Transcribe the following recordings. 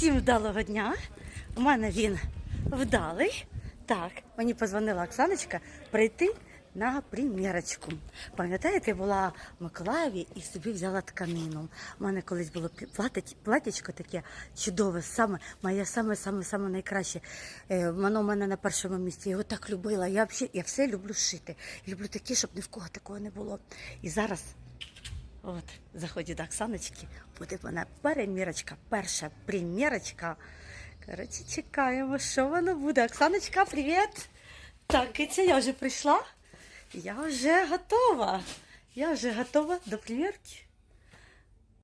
Всім вдалого дня. У мене він вдалий. Так, мені позвонила Оксаночка прийти на примірочку. Пам'ятаєте, я була в Миколаєві і собі взяла тканину. У мене колись було платячко таке чудове, саме моє саме саме саме найкраще. Е, Воно в мене на першому місці. Я його так любила. Я взагалі я все люблю шити. Люблю таке, щоб ні в кого такого не було. І зараз От, заходить до Оксаночки, буде вона перемірочка, перша примірочка. Коротше, чекаємо, що воно буде. Оксаночка, привіт! Так, Киця, я вже прийшла. Я вже готова. Я вже готова до примірки.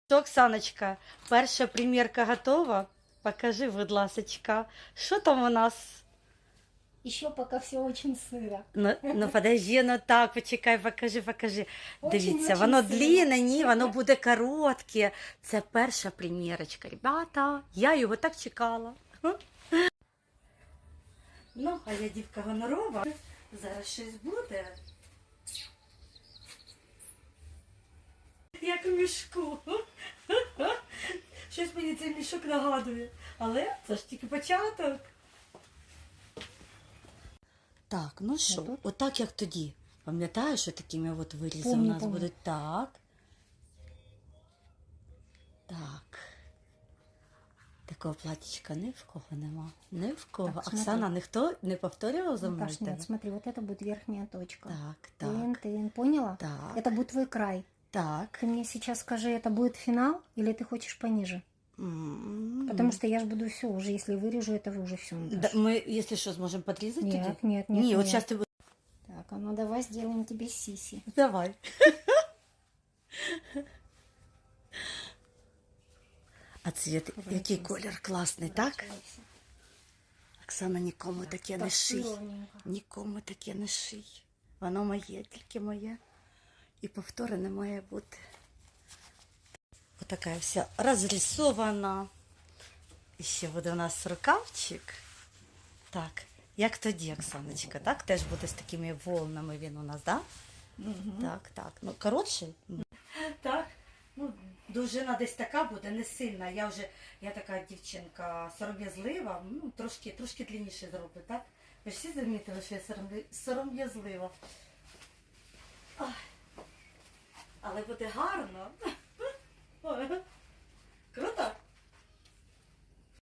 Що, Оксаночка, перша примірка готова? Покажи, будь ласочка, що там у нас? Еще пока все очень сыро. Ну, ну подожди, ну так, почекай, покажи, покажи. Очень, Дивіться, очень воно сильно. длинне, ні, воно буде коротке. Це перша примірочка, ребята. Я його так чекала. Ну, а я дівка гонорова. Зараз щось буде. Як у мішку. Щось мені цей мішок нагадує. Але це ж тільки початок. Так, ну що, Отут. отак як тоді. Пам'ятаєш, що такими от вирізи у Помню, нас помню. будуть так. Так. Такого платічка ні в кого нема. Ні в кого. Так, смотри. Оксана, ніхто не повторював за мною? Наташ, в тебе? нет, смотри, вот это будет верхняя точка. Так, Тын, так, тын, поняла? так, Это будет твой край. так. Ты мне сейчас скажи, это будет финал или ты хочешь пониже? М. Потому что я же буду все уже, если вырежу, это уже все. Да, ми, якщо що, зможемо підрізати тоді? Нет, нет, нет. Ні, от нет. зараз ти будеш. Так, а ну давай сделаем тебе сиси. Давай. А цвіт, який колір класний, так? Поворачивайся. Оксана, нікому таке не Так, ший. ровненько. Нікому таке не ший. Воно моє, тільки моє. І повтори не має бути. Отака вся розрисована. І ще буде у нас рукавчик. Так, як тоді, Оксаночка, так? Теж буде з такими волнами він у нас, так? Так, так. Ну, коротший? Так. Ну, довжина десь така буде, не сильна. Я вже, я така дівчинка сором'язлива, ну, трошки, трошки длинніше зроблю, так? Ви ж всі замітили, що я сором'язлива. Але буде гарно. Круто?